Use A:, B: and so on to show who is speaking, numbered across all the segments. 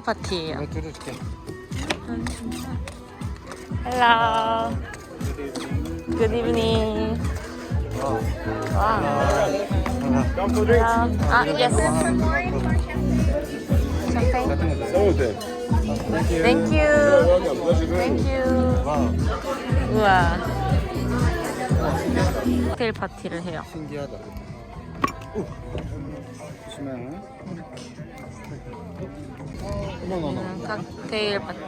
A: 칵테일 파티예요.
B: 내가 들어줄게.
A: Hello. Good evening. Wow. Hello. Ah, yes. Champagne.
B: 서울대.
A: Thank you. Thank you. 우와. 칵테일 파티를 해요.
B: 신기하다. 오. 조심해. 어머.
A: 음, 칵테일 파티.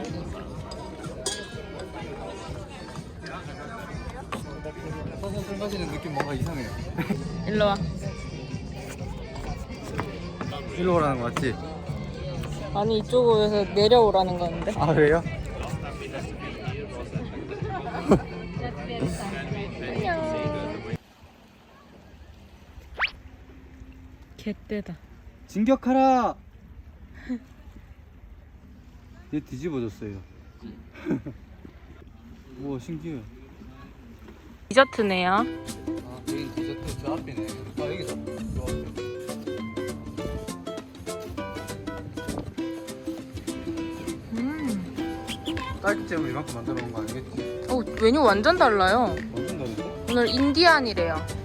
B: 서서 술 마시는 느낌 뭔가 이상해요.
A: 일로 와.
B: 일로 오라는 거 맞지?
A: 아니 이쪽으로 내려오라는 건데.
B: 아, 그래요?
A: 개떼다.
B: 진격하라! 얘 뒤집어졌어요. 우와, 신기해.
A: 디저트네요.
B: 아, 여기 디저트 저 앞이네. 아, 여기서. 저 앞에.
A: 음.
B: 딸기잼을 이만큼 만들어 놓은 거 아니겠지?
A: 어 메뉴 완전 달라요.
B: 완전 다른데?
A: 오늘 인디안이래요.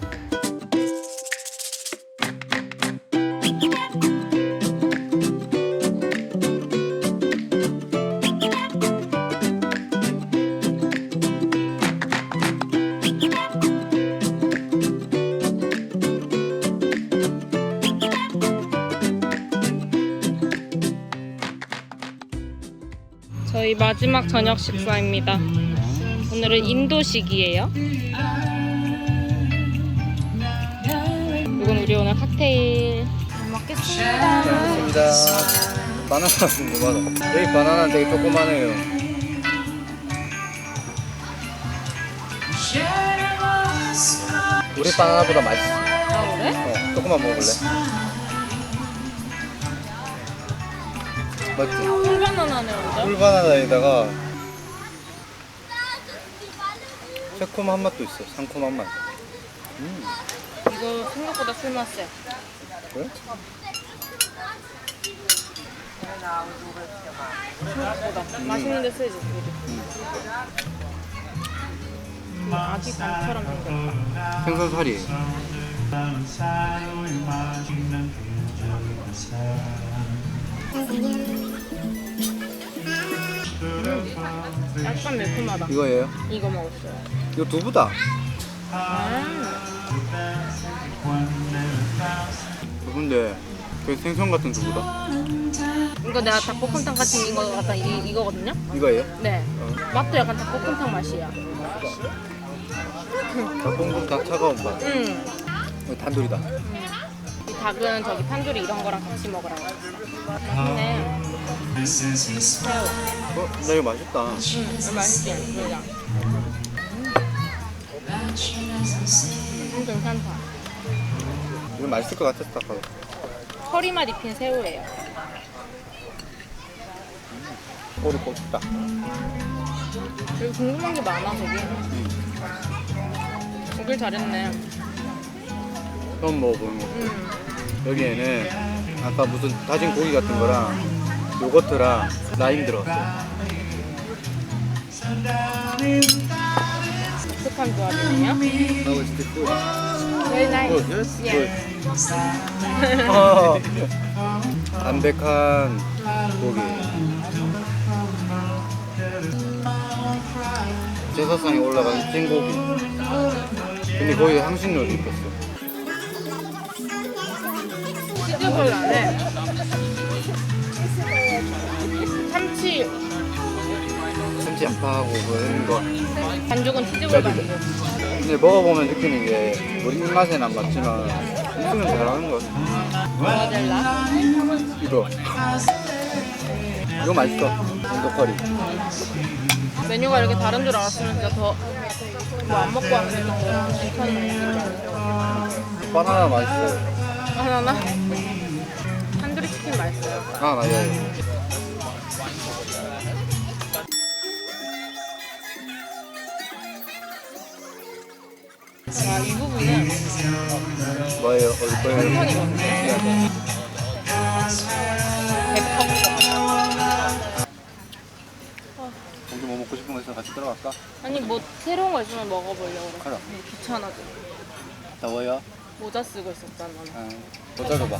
A: 마지막 저녁 식사입니다. 오늘은 인도식이에요. 이건 우리 오늘 칵테일. 잘 먹겠습니다.
B: 감사합니다. 바나나 궁금하다. 여기 바나나 되게 조그만해요. 우리 바나나보다 맛있어.
A: 아 그래?
B: 어, 조금만 먹을래? 맞지?
A: 꿀바나나네 완전.
B: 꿀 바나나에다가 새콤한 맛도 있어. 상콤한 맛. 음,
A: 이거 생각보다 술맛 세.
B: 그래?
A: 생각보다 맛있는데 세지. 음, 아기 감처럼 생겼다.
B: 생선살이.
A: 약간 매콤하다.
B: 이거예요?
A: 이거 먹었어요.
B: 이거 두부다.
A: 음.
B: 두부인데 되게 생선 같은 두부다.
A: 이거 내가 닭볶음탕 같은 이거 같다 이, 이거거든요?
B: 이거예요?
A: 네.
B: 어.
A: 맛도 약간 닭볶음탕 맛이야.
B: 닭봉국 닭 차가운 맛.
A: 음.
B: 이거 단둘이다.
A: 이 닭은 저기 탄두리 이런 거랑 같이 먹으라고 했어. 새우.
B: 어, 나 이거 맛있다.
A: 응. 음, 괜찮다.
B: 이거 맛있을 것 같았어, 아까.
A: 커리맛 입힌 새우예요.
B: 꼬리 꼽다.
A: 여기 궁금한 게 많아, 저기. 오길 잘했네.
B: 처음 먹어보는 거.
A: 음.
B: 여기에는 아까 무슨 다진 고기 같은 거랑 요거트랑 라임 들어갔어요.
A: 독특한 조합이네요.
B: That was the food.
A: Very nice.
B: Good, yes? Good. 어, 담백한 고기. 제사상에 올라간 찐고기. 근데 거기 향신료를 입혔어.
A: 치즈볼 안에 참치
B: 참치 양파하고 그런 거.
A: 반죽은 치즈볼 반죽.
B: 근데 먹어보면 느끼는 게 우리 입맛에는 안 맞지만 음식은 잘하는 것 같아.
A: 될라?
B: 이거. 이거 맛있어. 인도 커리.
A: 메뉴가 이렇게 다른 줄 알았으면 진짜 더 뭐 안 먹고 왔는데 더 괜찮네.
B: 바나나 맛있어요.
A: 바나나?
B: 아 맞아요.
A: 아, 이 부분은
B: 뭐예요? 어디 거예요?
A: 공주 어. 뭐 먹고
B: 싶은 거 있어 같이 들어갈까?
A: 아니 뭐 새로운 거 있으면 먹어보려고 그래.
B: 그래.
A: 귀찮아져.
B: 더워요.
A: 모자 쓰고 있었잖아.
B: 모자 줘봐.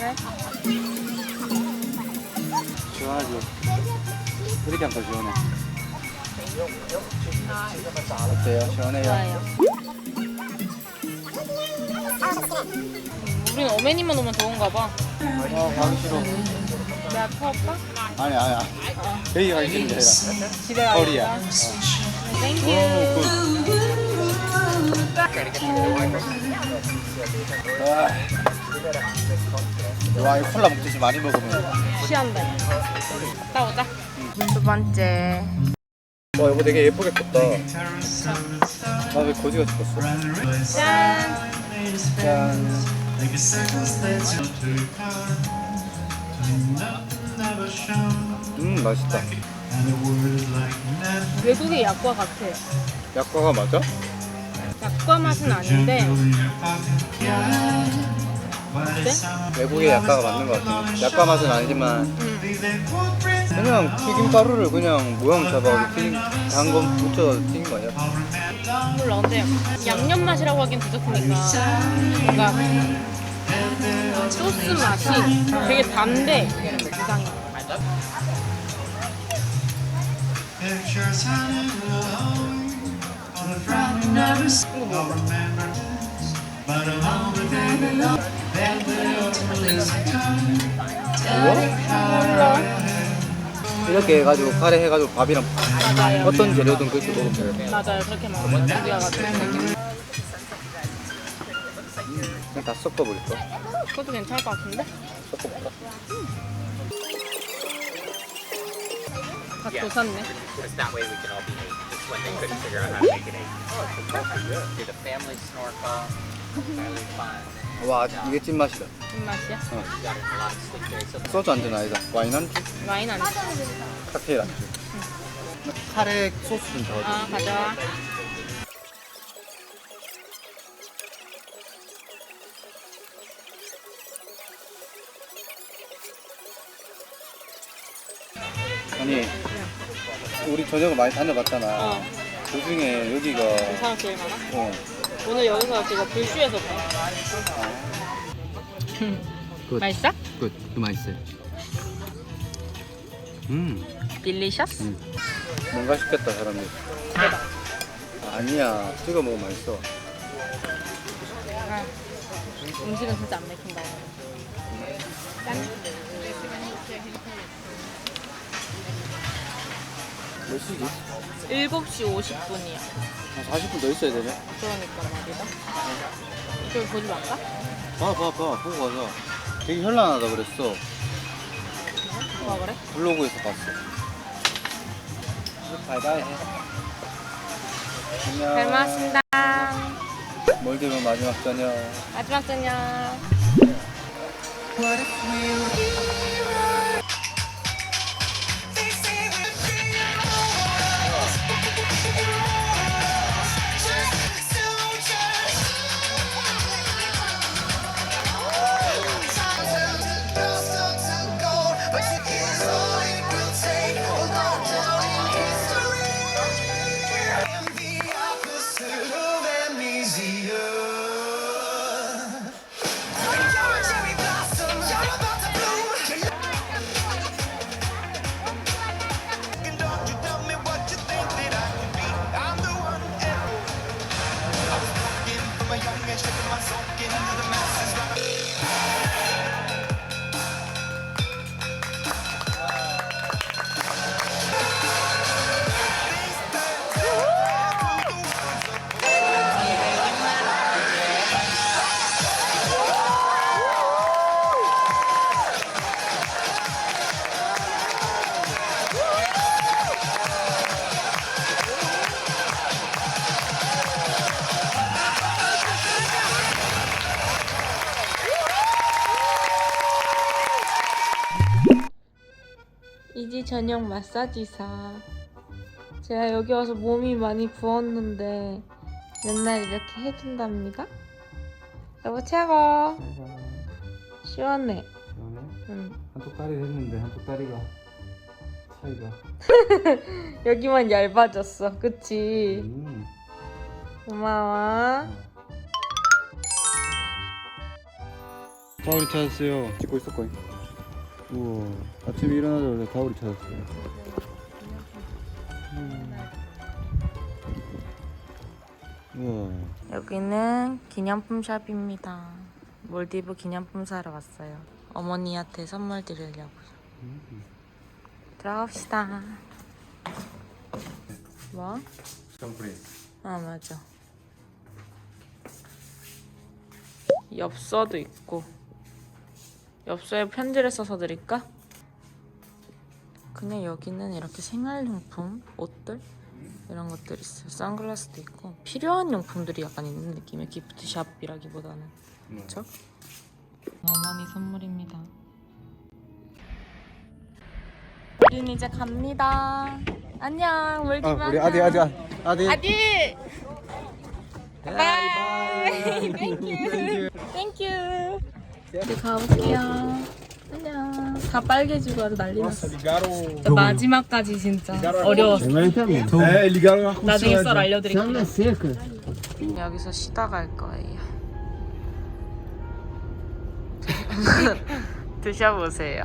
A: 왜?
B: 시원하지? 이렇게 하면 더 시원해. 어때요? 시원해요?
A: 좋아요. 우린 어메니만 오면 더운가 봐.
B: 어, 가기 싫어.
A: 내가 터올까?
B: 아니, 아니, 아니. 여기 가기 싫은데, 얘가.
A: 집에 가야겠다.
B: 허리야.
A: 땡큐.
B: 오, 굿. 아. 와, 이 콜라 먹듯이 많이 먹으면.
A: 취한다. 갔다 오자. 두 번째.
B: 와, 이거 되게 예쁘게 컸다. 나 왜 거지같이 컸어?
A: 짠.
B: 짠. 음, 맛있다.
A: 외국의 약과 같아.
B: 약과가 맞아?
A: 약과 맛은 아닌데. 어때?
B: 외국의 약과가 맞는 것 같아. 약과 맛은 아니지만
A: 응.
B: 그냥 튀김 가루를 그냥 모양 잡아가지고 튀김 단건 묻혀 튀긴 거 아니야?
A: 몰라. 근데 양념 맛이라고 하긴 부족하니까 뭔가 소스 맛이 되게 단데 이상해. 이거?
B: 이렇게 해가지고 카레 해가지고 밥이랑
A: 맞아요.
B: 어떤 재료든 그렇게 먹으면 돼.
A: 맞아요. 그렇게 먹으면.
B: 그냥 다 섞어버릴까?
A: 그것도 괜찮을 것 같은데?
B: 섞어볼까?
A: 다 도샀네.
C: When they couldn't figure out how to make it eight. Oh, it's perfect. Did a family snorkel. Really fun.
B: 와 이게 찐맛이다.
A: 입맛이야?
B: 어.
C: Got a lot of sleep there. So
B: 소주 안주는 아니다. 와인 안주?
A: 와인 아니지?
B: 칵테일 안주. 카레 소스 좀
A: 아,
B: 잡아줘.
A: 가져와.
B: 아니 우리 저녁을 많이 다녀봤잖아.
A: 어,
B: 그 중에 여기가
A: 사람 제일 많아?
B: 어.
A: 오늘 여기서 제가 불쇼에서 봐.
B: 굿.
A: 맛있어?
B: 끝. 그 맛있어요. 음.
A: 딜리셔스?
B: 음. 뭔가 시켰다 사람들. 아니야. 찍어 먹으면 맛있어.
A: 아, 음식은 진짜 안 맥힌다. 짠.
B: 몇 시지?
A: 7시 50분이야.
B: 한 40분 더 있어야 되네.
A: 그러니까 말이다. 이걸 보지 말까?
B: 봐, 봐, 봐. 보고 가자. 되게 현란하다 그랬어.
A: 뭐 그래?
B: 블로그에서 봤어. 바이바이 해. 안녕.
A: 잘 먹었습니다.
B: 몰디브 마지막 저녁.
A: 마지막 저녁. 이지 마사지사. 제가 여기 와서 몸이 많이 부었는데 맨날 이렇게 해준답니다. 여보 최고. 시원해. 응.
B: 한쪽 다리 했는데 한쪽 다리가 차이가.
A: 여기만 얇아졌어. 그치?
B: 음.
A: 고마워.
B: 가오리 찾았어요. 찍고 있었거든. 우와. 아침에 일어나자마자 가오리 찾았어요. 음. 우와.
A: 여기는 기념품 샵입니다. 몰디브 기념품 사러 왔어요. 어머니한테 선물 드리려고요. 들어갑시다. 뭐?
B: 점프린.
A: 아 맞아. 엽서도 있고 엽서에 편지를 써서 드릴까? 그냥 여기는 이렇게 생활용품, 옷들 이런 것들 있어요. 선글라스도 있고 필요한 용품들이 약간 있는 느낌의 기프트샵이라기보다는 그렇죠? 어머니 선물입니다. 우린 이제 갑니다. 안녕, 물디
B: 아, 우리 아디 아디 아디.
A: 아디. 바이. 땡큐. 땡큐. 이제 가볼게요. 안녕. 다 빨개지고 아주 난리 났어. 진짜 마지막까지 진짜 어려웠어.
D: É, ligaram o
A: 나중에 썰 알려드릴게요.
D: seca.
A: 여기서 쉬다 갈 거예요. 드셔보세요.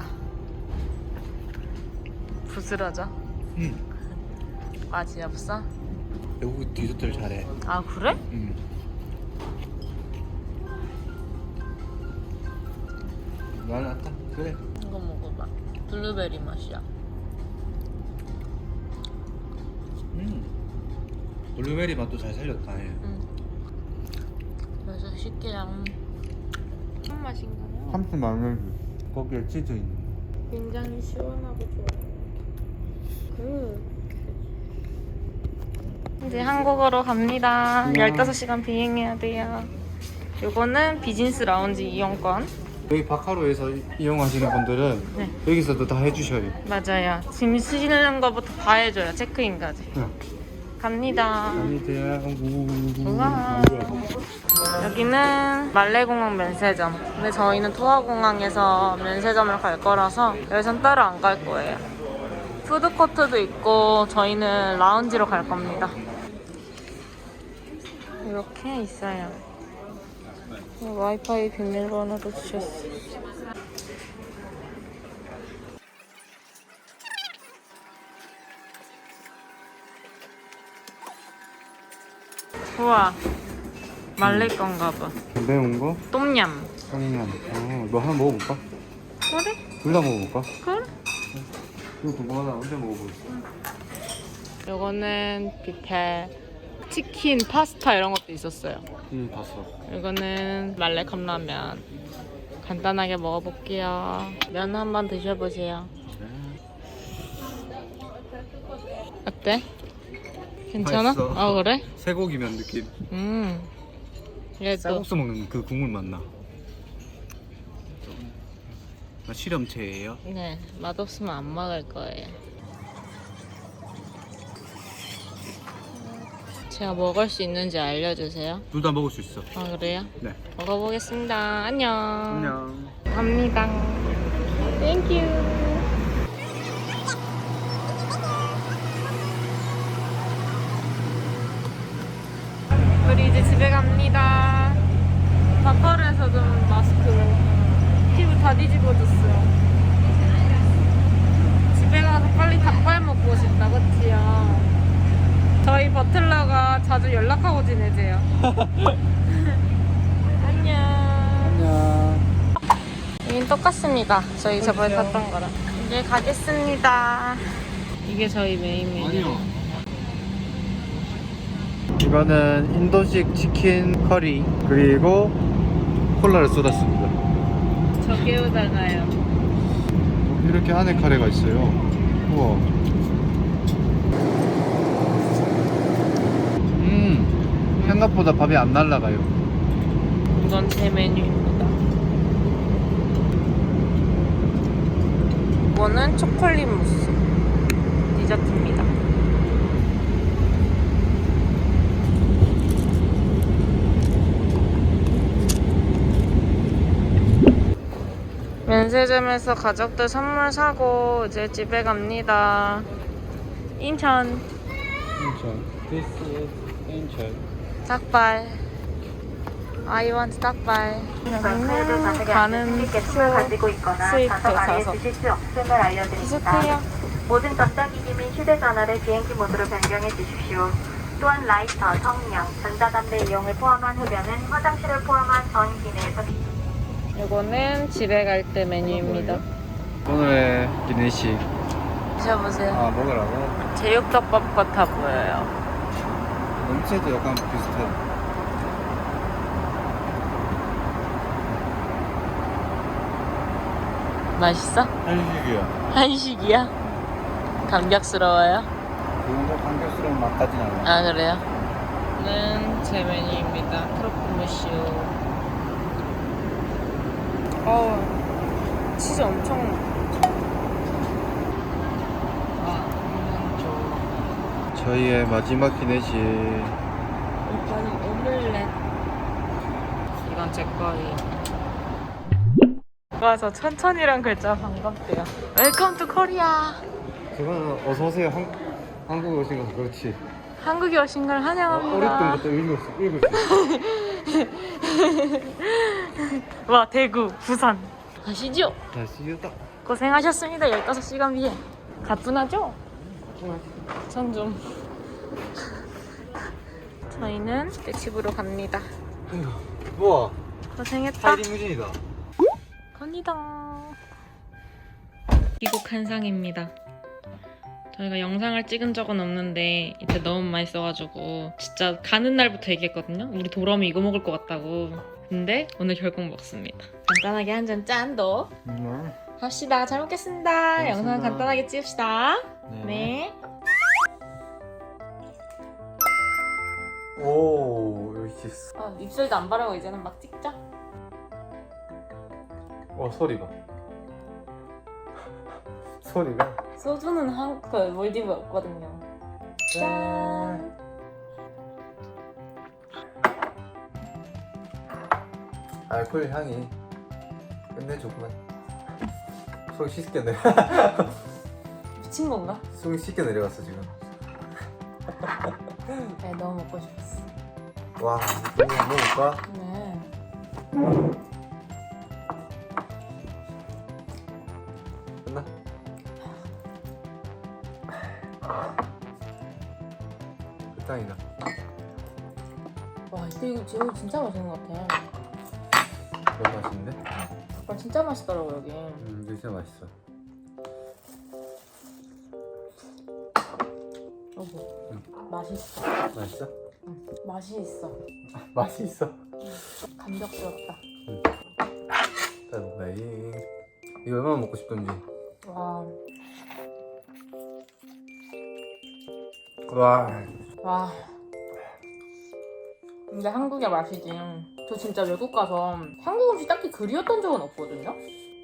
A: 부스러져?
B: 응.
A: 맛이 없어?
B: 외국 디저트를 잘해.
A: 아 그래?
B: 응. 말 낫다. 그래.
A: 이거 먹어봐. 블루베리 맛이야.
B: 음. 블루베리 맛도 잘 살렸다. 얘.
A: 응. 그래서 쉽게랑 무슨 맛인가요?
B: 삼촌 마늘 거기에 치즈 있는.
A: 굉장히 시원하고 좋아요. 그 이제 한국으로 갑니다. 15시간 비행해야 돼요. 요거는 비즈니스 라운지 이용권.
B: 여기 바카로에서 이- 이용하시는 분들은
A: 네.
B: 여기서도 다 해주셔요.
A: 맞아요. 짐 쓰시는 것부터 다 해줘요. 체크인까지.
B: 네.
A: 갑니다.
B: 아니.
A: 우와. 여기는 말레공항 면세점. 근데 저희는 토하공항에서 면세점을 갈 거라서 여기선 따로 안 갈 거예요. 푸드코트도 있고 저희는 라운지로 갈 겁니다. 이렇게 있어요. 와이파이 비밀번호도 주셨어요. 우와, 말레 건가 봐.
B: 매운 거?
A: 똠얌.
B: 청양. 어, 너 하나 먹어볼까?
A: 그래?
B: 둘 다 먹어볼까?
A: 그래?
B: 이거 뭐 하나 언제 먹어보겠어?
A: 요거는 뷔페 치킨, 파스타 이런 것도 있었어요.
B: 응 봤어.
A: 이거는 말레 컵라면. 간단하게 먹어볼게요. 면 한번 드셔보세요. 어때? 괜찮아?
B: 맛있어.
A: 아 그래?
B: 쇠고기면 느낌.
A: 음. 얘도
B: 쌀국수 먹는 그 국물 맛나. 아, 실험체예요.
A: 네 맛없으면 안 먹을 거예요. 제가 먹을 수 있는지 알려주세요.
B: 둘 다 먹을 수 있어.
A: 아 그래요?
B: 네.
A: 먹어보겠습니다. 안녕.
B: 안녕.
A: 갑니다. 땡큐. 우리 이제 집에 갑니다. 바카르에서 좀 마스크를 피부 다 뒤집어졌어요. 집에 가서 빨리 닭발 먹고 싶다, 그치요? 저희 버틀러가 자주 연락하고 지내세요. 안녕.
B: 안녕.
A: 여긴 똑같습니다. 저희 저번에 탔던 거랑. 이제 가겠습니다. 이게 저희 메인 메뉴.
B: 아니요. 이거는 인도식 치킨 커리 그리고 콜라를 쏟았습니다.
A: 저기오다가요.
B: 이렇게 안에 카레가 있어요. 우와. 음, 생각보다 밥이 안 날라가요.
A: 이건 제 메뉴입니다. 이거는 초콜릿 무스 디저트입니다. 면세점에서 가족들 선물 사고 이제 집에 갑니다. 인천
B: 인천. This is 인천.
A: 닭발. I want 닭발. 여기는 가는
E: 가지고 있거나
A: 스위트
E: 좌석. 드실 수 없음을 알려드립니다.
A: 비슷해요.
E: 모든 전자기기 및 휴대전화를 비행기 모드로 변경해 주십시오. 또한 라이터, 성냥, 전자담배 이용을 포함한 흡연은 화장실을 포함한 전 기내에서
A: 이거는 집에 갈 때 메뉴입니다.
B: 오늘의 기내식.
A: 드셔보세요.
B: 아 먹으라고.
A: 제육덮밥 같아 보여요.
B: 냄새도 약간 비슷해.
A: 맛있어?
B: 한식이야.
A: 한식이야? 감격스러워요?
B: 그런 거 감격스러운 맛 같진 않아.
A: 아 그래요? 는 제 메뉴입니다. 크로플무시오. 어 치즈 엄청. 아, 음,
B: 저희의 마지막 기내식.
A: 이거는 오믈렛. 이건 제 거예요. 와서 천천히란 글자 반갑대요. 웰컴 투 코리아.
B: 그거는 어서 오세요. 한, 한국에 오신 거 그렇지.
A: 한국에 오신 걸 환영합니다.
B: 어렸던 것도 수. 있어.
A: 와 대구, 부산. 가시죠.
B: 자, 시유다.
A: 고생하셨습니다. 15시간 비행. 가뿐하죠? 전 좀. 저희는 내 집으로 갑니다.
B: 우와,
A: 고생했다.
B: 하이리 무진이다.
A: 갑니다. 미국 한상입니다. 저희가 영상을 찍은 적은 없는데 이때 너무 맛있어가지고 진짜 가는 날부터 얘기했거든요. 우리 돌아오면 이거 먹을 것 같다고. 근데 오늘 결국 먹습니다. 간단하게 한 잔 짠도
B: 음.
A: 합시다. 잘 먹겠습니다.
B: 고맙습니다.
A: 영상 간단하게 찍읍시다. 네.
B: 오, 역시.
A: 아, 입술도 안 바르고 이제는 막 찍자.
B: 어, 소리 봐. 소리가.
A: 소주는 한국 그 몰디브 없거든요. 짠.
B: 알코올 향이 끝내주구만. 속 씻겨 내려.
A: 미친 건가?
B: 속이 씻겨 내려갔어 지금.
A: 네, 너무 먹고 싶었어.
B: 와, 이거 한번 먹을까?
A: 네.
B: 끝나? 끝장이다.
A: 와, 이때 이거 제육 진짜 맛있는 것 같아.
B: 너무 맛있는데?
A: 닭발 진짜 맛있더라고 여기.
B: 음, 이거 진짜 맛있어.
A: 여보, 맛있어.
B: 맛있어?
A: 맛이 있어.
B: 맛이 있어.
A: 감격스럽다.
B: 따라이. 이거 얼마나 먹고 싶던지.
A: 와,
B: 와.
A: 와. 근데 한국의 맛이지. 저 진짜 외국 가서 한국 음식 딱히 그리웠던 적은 없거든요.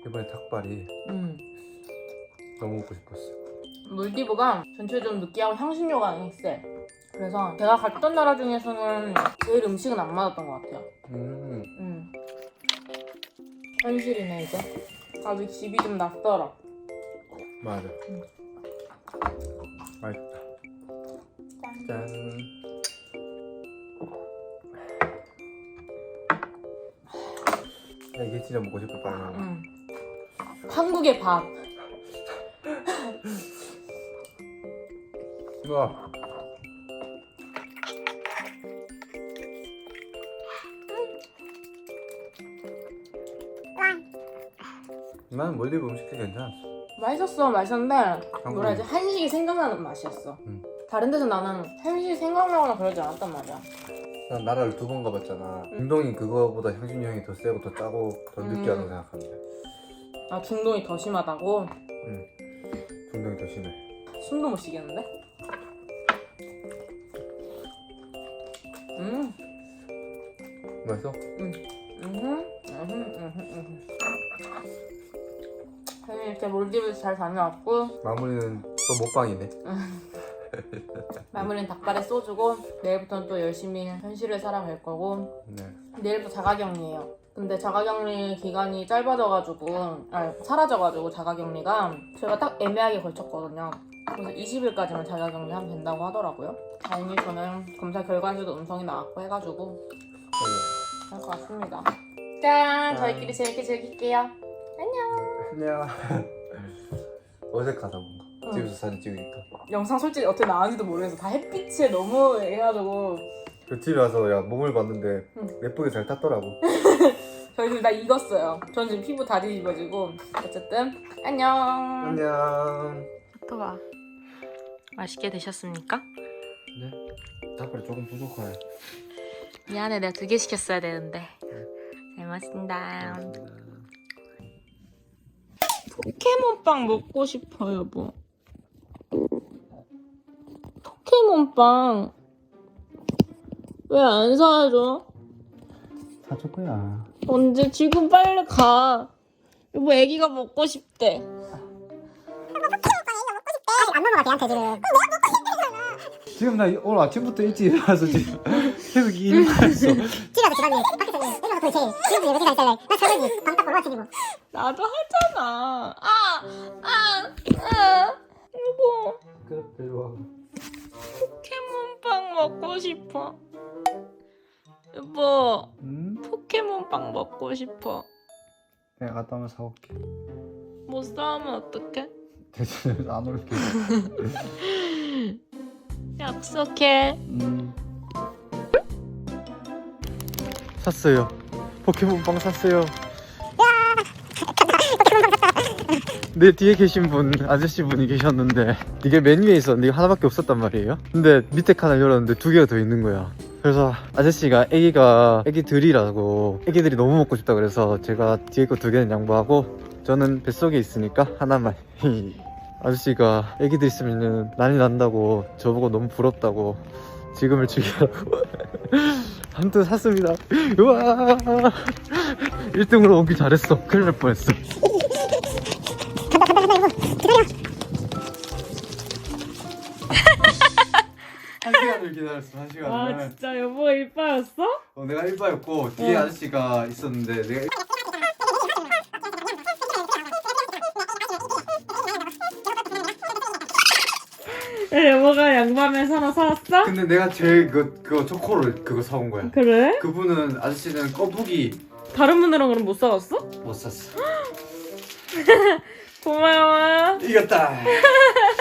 B: 이번에 닭발이
A: 음.
B: 너무 먹고 싶었어.
A: 몰디브가 전체적으로 느끼하고 향신료가 세. 그래서 제가 갔던 나라 중에서는 제일 음식은 안 맞았던 것 같아요.
B: 음.
A: 음. 현실이네 이제. 아직 집이 좀 낯설어.
B: 맞아.
A: 음.
B: 맛있다. 짠. 야, 이게 진짜 먹고 싶을 거야.
A: 음. 한국의 밥.
B: 우와. 난 몰디브 음식도 괜찮았어.
A: 맛있었어, 맛있었는데. 뭐라 해야지 한식이 생각나는 맛이었어.
B: 음.
A: 다른 데서 나는 한식이 생각나거나 그러지 않았단 말이야.
B: 난 나라를 두 번 가봤잖아. 운동이 그거보다 향신료 향이 더 세고 더 짜고 더
A: 음.
B: 느끼하다고 생각하는데.
A: 아 중동이 더 심하다고?
B: 운동이 더 심해.
A: 숨도 못 쉬겠는데? 음,
B: 맛있어?
A: 음, 음, 음, 음, 음. 저희 이렇게 몰디브 잘 다녀왔고
B: 마무리는 또 먹방이네.
A: 마무리는 닭발에 쏘주고 내일부터는 또 열심히 현실을 살아갈 거고
B: 네.
A: 내일부터 자가격리예요. 근데 자가격리 기간이 짧아져가지고 아니 사라져가지고 자가격리가 저희가 딱 애매하게 걸쳤거든요. 그래서 20일까지만 자가격리 하면 된다고 하더라고요. 다행히 저는 검사 결과지도 음성이 나왔고 해가지고 할것 같습니다. 짠! 저희끼리 재밌게 즐길게요. 안녕!
B: 어색하다 뭔가
A: 응.
B: 집에서 사진 찍으니까
A: 영상 솔직히 어떻게 나왔는지도 모르겠어. 다 햇빛에 너무 해가지고
B: 그 집에 와서 야 몸을 봤는데
A: 응.
B: 예쁘게 잘 탔더라고
A: 저희 둘 다 익었어요. 전 지금 피부 다 뒤집어지고 어쨌든 안녕.
B: 안녕
A: 토바 맛있게 드셨습니까?
B: 네 닭발이 조금 부족하네
A: 미안해 내가 두 개 시켰어야 되는데 잘 먹었습니다. 포켓몬빵 먹고 싶어 여보. 포켓몬빵 왜 안 사줘?
B: 사줄 거야
A: 언제 지금 빨리 가. 여보 애기가 먹고 싶대.
B: 지금 나 오늘 아침부터 일찍 일어나서 지금 계속 일만 했어
F: 집에서 집안일 밖에서 일 일어나서 도대체 지금도 몇 시간 있을래 나 챙기고
A: 나도 하잖아. 아, 아, 아. 여보
B: 그래 일로 와
A: 포켓몬빵 먹고 싶어. 여보
B: 응?
A: 포켓몬빵 먹고 싶어.
B: 내가 갔다 오면 사올게
A: 못 사오면 어떡해?
B: 대신 안 올게
A: 약속해.
B: 음. 샀어요. 포켓몬빵 샀어요. 내 뒤에 계신 분 아저씨 분이 계셨는데 이게 맨 위에 있었는데 이게 하나밖에 없었단 말이에요. 근데 밑에 칸을 열었는데 두 개가 더 있는 거야. 그래서 아저씨가 애기가 애기들이라고 애기들이 너무 먹고 싶다 그래서 제가 뒤에 거 두 개는 양보하고 저는 뱃속에 있으니까 하나만. 아저씨가 애기들 있으면 난리 난다고 저보고 너무 부럽다고 지금을 즐기라고. 아무튼 샀습니다. 우와! 1등으로 오기 잘했어. 큰일 날 뻔했어 시간을 기다렸어 한 시간을
A: 아 진짜 여보가 일빠였어?
B: 어, 내가 1바였고 뒤에
A: 어.
B: 아저씨가 있었는데 내가
A: 네, 여보가 양밤에 하나 사왔어?
B: 근데 내가 제일 그, 그거 초코를 그거 사온 거야
A: 그래?
B: 그분은 아저씨는 거북이
A: 다른 분들은 그럼 못 사왔어?
B: 못 샀어
A: 고마워.
B: 이겼다